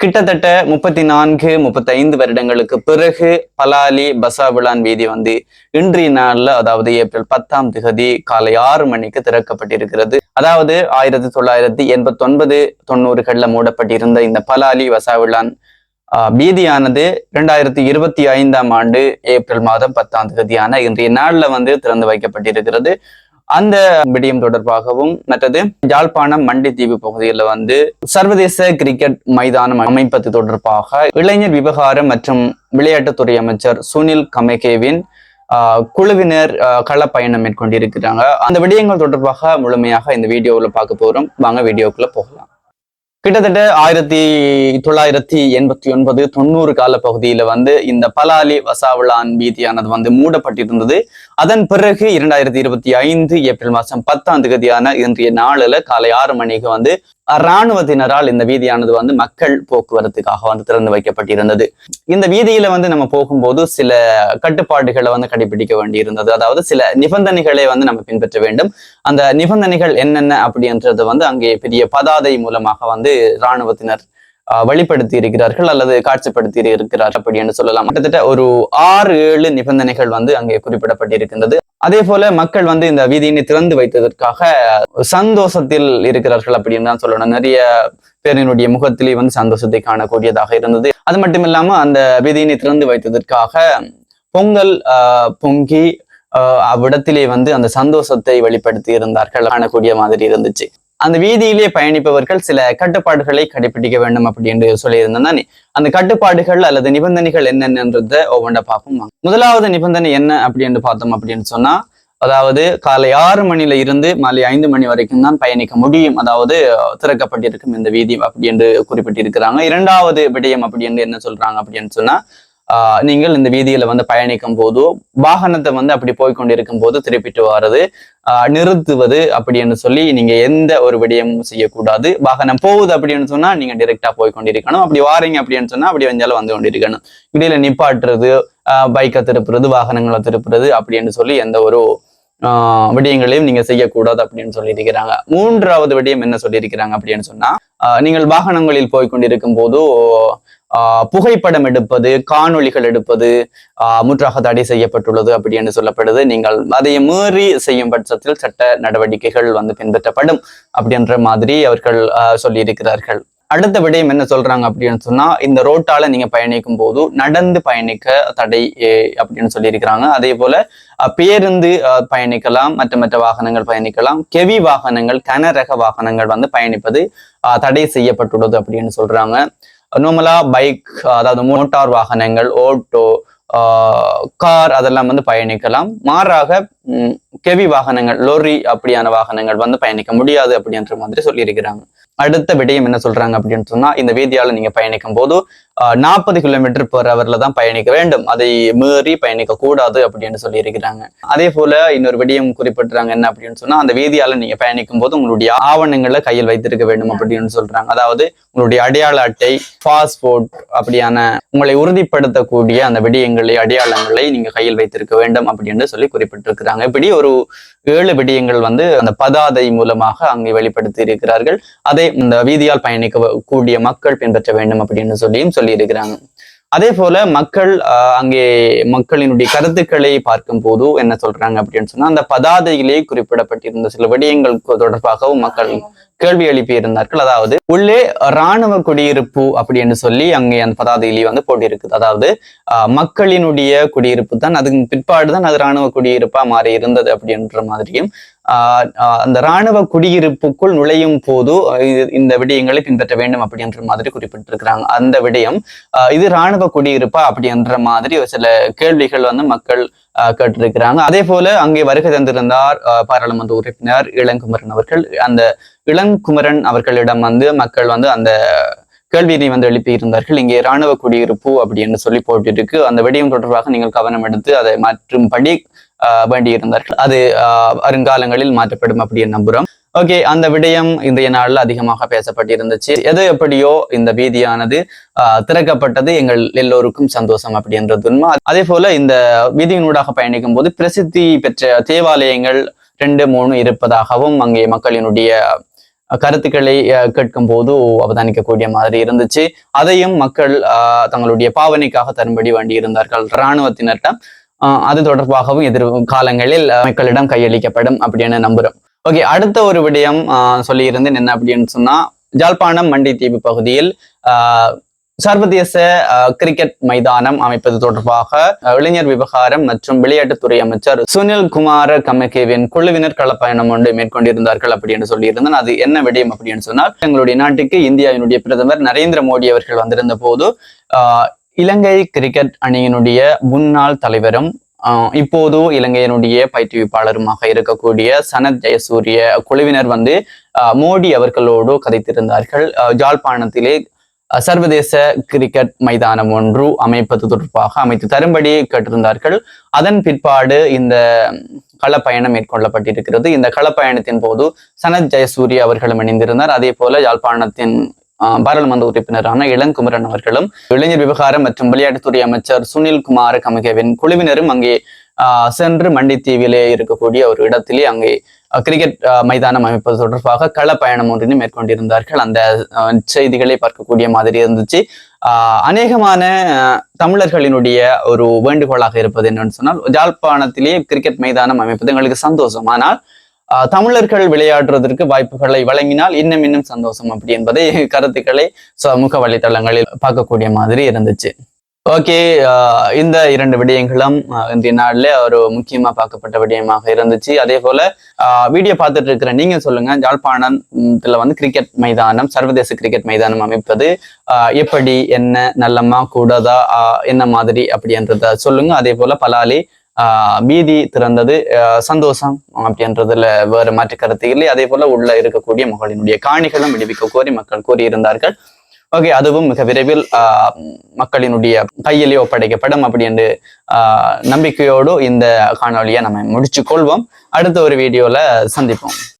கிட்டத்தட்ட முப்பத்தி நான்கு முப்பத்தி ஐந்து வருடங்களுக்கு பிறகு பலாலி பசாபுலான் வீதி வந்து இன்றைய நாள்ல அதாவது ஏப்ரல் பத்தாம் திகதி காலை ஆறு மணிக்கு திறக்கப்பட்டிருக்கிறது. அதாவது ஆயிரத்தி தொள்ளாயிரத்தி எண்பத்தி ஒன்பது தொண்ணூறுகளில் மூடப்பட்டிருந்த இந்த பலாலி வசாவிளான் ஆஹ், வீதியானது ரெண்டாயிரத்தி இருபத்தி ஐந்தாம் ஆண்டு ஏப்ரல் மாதம் பத்தாம் தேதியான இன்றைய நாள்ல வந்து திறந்து வைக்கப்பட்டிருக்கிறது. அந்த விடயம் தொடர்பாகவும் மற்றது யாழ்ப்பாணம் தீவு பகுதியில் வந்து சர்வதேச கிரிக்கெட் மைதானம் அமைப்பது தொடர்பாக இளைஞர் விவகாரம் மற்றும் விளையாட்டுத்துறை அமைச்சர் சுனில் கமேகேவின் ஆஹ், குழுவினர் ஆஹ், களப்பயணம் மேற்கொண்டிருக்கிறாங்க. அந்த விடயங்கள் தொடர்பாக முழுமையாக இந்த வீடியோவில் பார்க்க போகிறோம் வாங்க வீடியோக்குள்ள போகலாம். கிட்டத்தட்ட ஆயிரத்தி தொள்ளாயிரத்தி எண்பத்தி ஒன்பது தொண்ணூறு கால பகுதியில வந்து இந்த பலாலி வசாவிளான் வீதியானது வந்து மூடப்பட்டிருந்தது. அதன் பிறகு இரண்டாயிரத்தி இருபத்தி ஐந்து ஏப்ரல் மாதம் பத்தாம் தேதியான இன்றைய நாளில் காலை ஆறு மணிக்கு வந்து இராணுவத்தினரால் இந்த வீதியானது வந்து மக்கள் போக்குவரத்துக்காக வந்து திறந்து வைக்கப்பட்டிருந்தது. இந்த வீதியில வந்து நம்ம போகும்போது சில கட்டுப்பாடுகளை வந்து கடைபிடிக்க வேண்டியிருந்தது. அதாவது சில நிபந்தனைகளை வந்து நம்ம பின்பற்ற வேண்டும். அந்த நிபந்தனைகள் என்னென்ன அப்படின்றது வந்து அங்கே பெரிய பதாதை மூலமாக வந்து இராணுவத்தினர் வெளிப்படுத்தி இருக்கிறார்கள் அல்லது காட்சிப்படுத்தி இருக்கிறார் அப்படின்னு சொல்லலாம். கிட்டத்தட்ட ஒரு ஆறு ஏழு நிபந்தனைகள் வந்து அங்கே குறிப்பிடப்பட்டிருக்கின்றது. அதே போல மக்கள் வந்து இந்த வீதியினை திறந்து வைத்ததற்காக சந்தோஷத்தில் இருக்கிறார்கள் அப்படின்னு தான் சொல்லணும். நிறைய பேரினுடைய முகத்திலே வந்து சந்தோஷத்தை காணக்கூடியதாக இருந்தது. அது மட்டும் இல்லாம அந்த வீதியினை திறந்து வைத்ததற்காக பொங்கல் ஆஹ், பொங்கி அவ்விடத்திலே வந்து அந்த சந்தோஷத்தை வெளிப்படுத்தி இருந்தார்கள். காணக்கூடிய மாதிரி இருந்துச்சு. அந்த வீதியிலே பயணிப்பவர்கள் சில கட்டுப்பாடுகளை கடைபிடிக்க வேண்டும் அப்படின்னு சொல்லியிருந்தேன். தானே? அந்த கட்டுப்பாடுகள் அல்லது நிபந்தனைகள் என்னென்னன்றத ஒவ்வொன்றா பார்ப்போம் முதலாவது நிபந்தனை என்ன அப்படின்னு பார்த்தோம் அப்படின்னு சொன்னா அதாவது காலை ஆறு மணில இருந்து மாலை ஐந்து மணி வரைக்கும் தான் பயணிக்க முடியும். அதாவது திறக்கப்பட்டிருக்கும் இந்த வீதி அப்படி என்று குறிப்பிட்டிருக்கிறாங்க. இரண்டாவது விடயம் அப்படின்னு என்ன சொல்றாங்க அப்படின்னு சொன்னா நீங்கள் இந்த வீதியில வந்து பயணிக்கும் போதோ வாகனத்தை வந்து அப்படி போய் கொண்டிருக்கும் போது திருப்பிட்டு வர்றது ஆஹ், நிறுத்துவது அப்படின்னு சொல்லி நீங்க எந்த ஒரு விடயமும் செய்யக்கூடாது. வாகனம் போகுது அப்படின்னு சொன்னா நீங்க டிரெக்டா போய் கொண்டிருக்கணும் அப்படி வாரீங்க அப்படின்னு சொன்னா அப்படி வந்தாலும் வந்து கொண்டிருக்கணும். இடையில நிப்பாட்டுறது பைக்கை திருப்புறது வாகனங்களை திருப்புறது அப்படின்னு சொல்லி எந்த ஒரு ஆஹ் விடயங்களையும் நீங்க செய்யக்கூடாது அப்படின்னு சொல்லியிருக்கிறாங்க. மூன்றாவது விடயம் என்ன சொல்லியிருக்கிறாங்க அப்படின்னு சொன்னா நீங்கள் வாகனங்களில் போய் கொண்டிருக்கும் போது ஆஹ் புகைப்படம் எடுப்பது காணொளிகள் எடுப்பது ஆஹ் முற்றாக தடை செய்யப்பட்டுள்ளது அப்படி என்று சொல்லப்படுது. நீங்கள் அதை மீறி செய்யும் பட்சத்தில் சட்ட நடவடிக்கைகள் வந்து பின்பற்றப்படும் அப்படின்ற மாதிரி அவர்கள் ஆஹ் சொல்லியிருக்கிறார்கள். அடுத்த விடயம் என்ன சொல்றாங்க அப்படின்னு சொன்னா இந்த ரோட்டால நீங்க பயணிக்கும் போது நடந்து பயணிக்க தடை அப்படின்னு சொல்லியிருக்கிறாங்க. அதே போல பேருந்து பயணிக்கலாம் மற்ற மற்ற வாகனங்கள் பயணிக்கலாம். கெவி வாகனங்கள் கனரக வாகனங்கள் வந்து பயணிப்பது தடை செய்யப்பட்டுள்ளது அப்படின்னு சொல்றாங்க. நார்மலா பைக் அதாவது மோட்டார் வாகனங்கள் ஓட்டோ கார் அதெல்லாம் வந்து பயணிக்கலாம். மாறாக கெவி வாகனங்கள் லோரி அப்படியான வாகனங்கள் வந்து பயணிக்க முடியாது அப்படின்ற மாதிரி சொல்லியிருக்கிறாங்க. அடுத்த விடயம் என்ன சொல்றாங்க அப்படின்னு சொன்னா இந்த வீதியால நீங்க பயணிக்கும் போது நாற்பது கிலோமீட்டர் பர் ஹவர்ல தான் பயணிக்க வேண்டும். அதை மீறி பயணிக்க கூடாது அப்படின்னு சொல்லி இருக்கிறாங்க அதே போல இன்னொரு விடயம் குறிப்பிட்டுறாங்க என்ன அப்படின்னு சொன்னா அந்த வீதியால நீங்க பயணிக்கும் போது உங்களுடைய ஆவணங்களை கையில் வைத்திருக்க வேண்டும் அப்படின்னு சொல்றாங்க. அதாவது உங்களுடைய அடையாள அட்டை பாஸ்போர்ட் அப்படியான உங்களை உறுதிப்படுத்தக்கூடிய அந்த விடயங்களை அடையாளங்களை நீங்க கையில் வைத்திருக்க வேண்டும் அப்படின்னு சொல்லி குறிப்பிட்டிருக்கிறாங்க. இப்படி ஒரு ஏழு விடயங்கள் வந்து அந்த பதாதை மூலமாக அங்கே வெளிப்படுத்தி இருக்கிறார்கள். அதை இந்த வீதியால் பயணிக்க கூடிய மக்கள் பின்பற்ற வேண்டும் அப்படின்னு சொல்லியும் சொல்லியிருக்கிறாங்க. அதே போல மக்கள் அங்கே மக்களினுடைய கருத்துக்களை பார்க்கும் போது என்ன சொல்றாங்க அப்படின்னு சொன்னா அந்த பதாதையிலே குறிப்பிடப்பட்டிருந்த சில விடயங்கள் தொடர்பாகவும் மக்கள் கேள்வி எழுப்பி இருந்தார்கள் அதாவது உள்ளே இராணுவ குடியிருப்பு அப்படின்னு சொல்லி அங்கே அந்த பதாதையிலே வந்து போட்டிருக்குது. அதாவது ஆஹ், மக்களினுடைய குடியிருப்பு தான் அதுக்கு பிற்பாடு தான் அது இராணுவ குடியிருப்பா மாறி இருந்தது அப்படின்ற மாதிரியும் அந்த இராணுவ குடியிருப்புக்குள் நுழையும் போது இந்த விடயங்களை பின்பற்ற வேண்டும் அப்படின்ற மாதிரி குறிப்பிட்டிருக்கிறாங்க. அந்த விடயம் ஆஹ், இது இராணுவ குடியிருப்பா அப்படின்ற மாதிரி ஒரு சில கேள்விகள் வந்து மக்கள் கேட்டிருக்கிறாங்க. அதே போல அங்கே வருகை தந்திருந்தார் பாராளுமன்ற உறுப்பினர் இளங்குமரன் அவர்கள். அந்த இளங்குமரன் அவர்களிடம் வந்து மக்கள் வந்து அந்த கேள்வியினை வந்து எழுப்பியிருந்தார்கள். இங்கே இராணுவ குடியிருப்பு அப்படின்னு சொல்லி போட்டிருக்கு. அந்த விடயம் தொடர்பாக நீங்கள் கவனம் எடுத்து அதை மாற்றும்படி படி வேண்டியிருந்தார்கள். அது வருங்காலங்களில் மாற்றப்படும் அப்படின்னு நம்புறோம். ஓகே அந்த விடயம் இன்றைய நாள்ல அதிகமாக பேசப்பட்டிருந்துச்சு. எது எப்படியோ இந்த வீதியானது திறக்கப்பட்டது எங்கள் எல்லோருக்கும் சந்தோஷம் அப்படின்றது உண்மை அதே போல இந்த வீதியினூடாக பயணிக்கும் போது பிரசித்தி பெற்ற தேவாலயங்கள் ரெண்டு மூணு இருப்பதாகவும் அங்கே மக்களினுடைய கருத்துக்களை கேட்கும் போது அவதானிக்கக்கூடிய மாதிரி இருந்துச்சு. அதையும் மக்கள் தங்களுடைய பாவனைக்காக தரும்படி வேண்டி இருந்தார்கள் இராணுவத்தினர்கிட்ட அது தொடர்பாகவும் எதிர் காலங்களில் மக்களிடம் கையளிக்கப்படும் அப்படின்னு நம்புறோம். ஓகே அடுத்த ஒரு விடயம் சொல்லியிருந்தேன் என்ன அப்படின்னு சொன்னா ஜாழ்ப்பாணம் மண்டித்தீவு பகுதியில் சர்வதேச கிரிக்கெட் மைதானம் அமைப்பது தொடர்பாக இளைஞர் விவகாரம் மற்றும் விளையாட்டுத்துறை அமைச்சர் சுனில் குமார கமகேவின் குழுவினர் களப்பயணம் ஒன்று மேற்கொண்டிருந்தார்கள் அப்படின்னு சொல்லியிருந்தேன். அது என்ன விடயம் அப்படின்னு சொன்னால் எங்களுடைய நாட்டுக்கு இந்தியாவினுடைய பிரதமர் நரேந்திர மோடி அவர்கள் வந்திருந்த போது ஆஹ், இலங்கை கிரிக்கெட் அணியினுடைய முன்னாள் தலைவரும் இப்போது இலங்கையினுடைய பயிற்றுவிப்பாளருமாக இருக்கக்கூடிய சனத் ஜெயசூரிய குழுவினர் வந்து ஆஹ், மோடி அவர்களோடு கதைத்திருந்தார்கள். ஜாழ்ப்பாணத்திலே சர்வதேச கிரிக்கெட் மைதானம் ஒன்று அமைப்பது தொடர்பாக அமைத்து தரும்படி கேட்டிருந்தார்கள். அதன் பிற்பாடு இந்த களப்பயணம் மேற்கொள்ளப்பட்டிருக்கிறது. இந்த களப்பயணத்தின் போது சனத் ஜெயசூரிய அவர்களும் இணைந்திருந்தார். அதே போல யாழ்ப்பாணத்தின் பாராளுமன்ற உறுப்பினரான இளங்குமரன் அவர்களும் இளைஞர் விவகாரம் மற்றும் விளையாட்டுத்துறை அமைச்சர் சுனில் குமார கமகேவின் குழுவினரும் அங்கே சென்று மண்டித்தீவிலே இருக்கக்கூடிய ஒரு இடத்திலே அங்கே கிரிக்கெட் மைதானம் அமைப்பது தொடர்பாக களப்பயணம் ஒன்றினை மேற்கொண்டிருந்தார்கள். அந்த செய்திகளை பார்க்கக்கூடிய மாதிரி இருந்துச்சு. ஆஹ், அநேகமான தமிழர்களினுடைய ஒரு வேண்டுகோளாக இருப்பது என்னன்னு சொன்னால் ஜாழ்ப்பாணத்திலே கிரிக்கெட் மைதானம் அமைப்பது எங்களுக்கு சந்தோஷம். ஆனால் தமிழர்கள் விளையாடுறதற்கு வாய்ப்புகளை வழங்கினால் இன்னும் இன்னும் சந்தோஷம் அப்படி என்பதை கருத்துக்களை சமூக வலைத்தளங்களில் பார்க்கக்கூடிய மாதிரி இருந்துச்சு. ஓகே இந்த இரண்டு விடயங்களும் இன்றைய நாள்ல ஒரு முக்கியமா பார்க்கப்பட்ட விடயமாக இருந்துச்சு. அதே போல வீடியோ பார்த்துட்டு இருக்கிற நீங்க சொல்லுங்க ஜாழ்ப்பாணத்துல வந்து கிரிக்கெட் மைதானம் சர்வதேச கிரிக்கெட் மைதானம் அமைப்பது ஆஹ், எப்படி என்ன நல்லமா கூடதா ஆஹ், என்ன மாதிரி அப்படின்றத சொல்லுங்க. அதே போல பலாலி ஆஹ், திறந்தது ஆஹ், சந்தோஷம் அப்படின்றதுல வேற மாற்று கருத்து இல்லை. அதே போல உள்ள இருக்கக்கூடிய மகளினுடைய காணிகளும் விடுவிக்க கோரி மக்கள் கூறியிருந்தார்கள். ஓகே அதுவும் மிக விரைவில் ஆஹ், மக்களினுடைய கையிலே ஒப்படைக்கப்படும் அப்படி என்று நம்பிக்கையோடு இந்த காணொளியை நம்ம முடிச்சு கொள்வோம். அடுத்த ஒரு வீடியோல சந்திப்போம்.